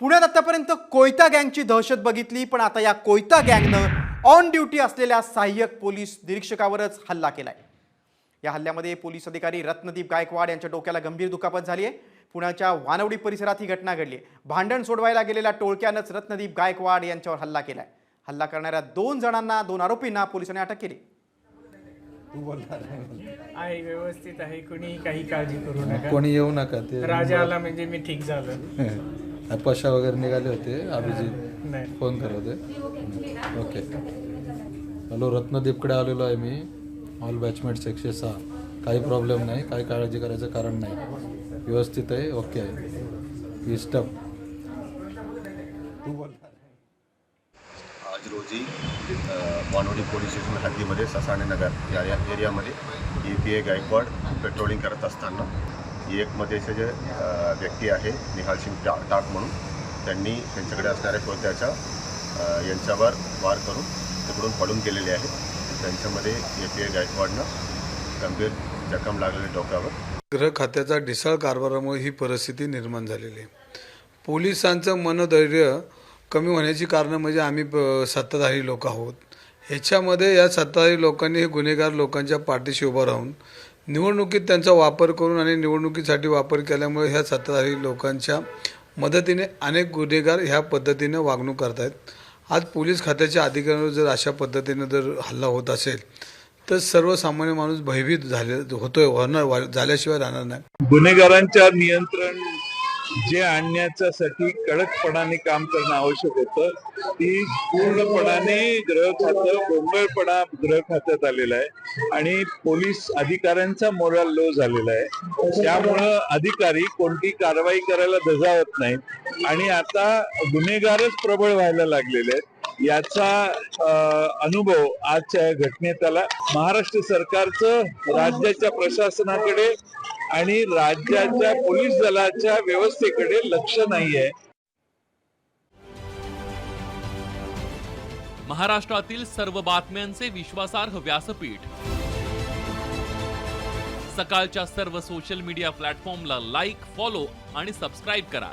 पुण्यात आतापर्यंत कोयता गँगची दहशत बघितली पण आता या कोयता गँगनं ऑन ड्युटी असलेल्या सहाय्यक पोलीस निरीक्षकावरच हल्ला केलाय. या हल्ल्यामध्ये पोलीस अधिकारी रत्नदीप गायकवाड यांच्या डोक्याला गंभीर दुखापत झाली आहे. पुण्याच्या वानवडी परिसरात ही घटना घडली आहे. भांडण सोडवायला गेलेल्या टोळक्यानंच रत्नदीप गायकवाड यांच्यावर हल्ला केलाय. हल्ला करणाऱ्या दोन जणांना दोन आरोपींना पोलिसांनी अटक केली. आहे व्यवस्थित आहे. कुणी काही काळजी करू नका. कोणी येऊ नका ते राजा आला म्हणजे मी ठीक झालं. पशा वगैरे निघाले होते अभिजित नाही. फोन करत होते. ओके. हॅलो रत्नदीपकडे आलेलो आहे मी. ऑल बॅचमेट्स एकशे सहा. काही प्रॉब्लेम नाही काही काळजी करायचं कारण नाही. व्यवस्थित आहे ओके. आहे इस्टप आज रोजी अ, वानवडी पोलीस स्टेशन हद्दीमध्ये ससाणे नगर या या एरियामध्ये A P A Gaikwad patrolling करत असताना एक जे व्यक्ती आहे निहाल सिंग टा टाक म्हणून. त्यांनी त्यांच्याकडे असणाऱ्या कोयत्याच्या यांच्यावर वार करून तिकडून पडून गेलेले आहेत. त्यांच्यामध्ये ए पी ए गायकवाडनं गंभीर जखम लागलेली डोक्यावर. गृह खात्याचा ढिसाळ कारभारामुळे ही परिस्थिती निर्माण झालेली आहे. पोलिसांचं मनधैर्य कमी होण्याची कारणं म्हणजे आम्ही सत्ताधारी लोक आहोत. ह्याच्यामध्ये या सत्ताधारी लोकांनी हे गुन्हेगार लोकांच्या पाठीशी उभं राहून निवडणुकीत त्यांचा वापर करून आणि निवडणुकीसाठी वापर केल्यामुळे ह्या सत्ताधारी लोकांच्या मदतीने अनेक गुन्हेगार ह्या पद्धतीनं वागणूक करत आहेत आज पोलीस खात्याच्या अधिकाऱ्यांवर जर अशा पद्धतीनं जर हल्ला होत असेल तर सर्वसामान्य माणूस भयभीत झाले होतोय होणार झाल्याशिवाय राहणार नाही. गुन्हेगारांच्या नियंत्रण जे आणण्याच्यासाठी कडकपणाने काम करणं आवश्यक होतं ती पूर्णपणाने ग्रह खातं गोंगळपणा ग्रह खात्यात आलेला आहे. आणि पोलीस अधिकाऱ्यांचा मोराल लो झालेला आहे. त्यामुळं अधिकारी कोणती कारवाई करायला धजावत नाहीत. आणि आता गुन्हेगारच प्रबळ व्हायला लागलेले आहेत. याचा अनुभव आजच्या या घटनेत आला महाराष्ट्र सरकारचं राज्याच्या प्रशासनाकडे आणि राज्याच्या पोलीस दलाच्या व्यवस्थेकडे लक्ष नाहीये. महाराष्ट्रातील सर्व बातम्यांचे विश्वासार्ह व्यासपीठ. सकाळच्या सर्व सोशल मीडिया प्लॅटफॉर्मला लाईक फॉलो आणि सबस्क्राईब करा.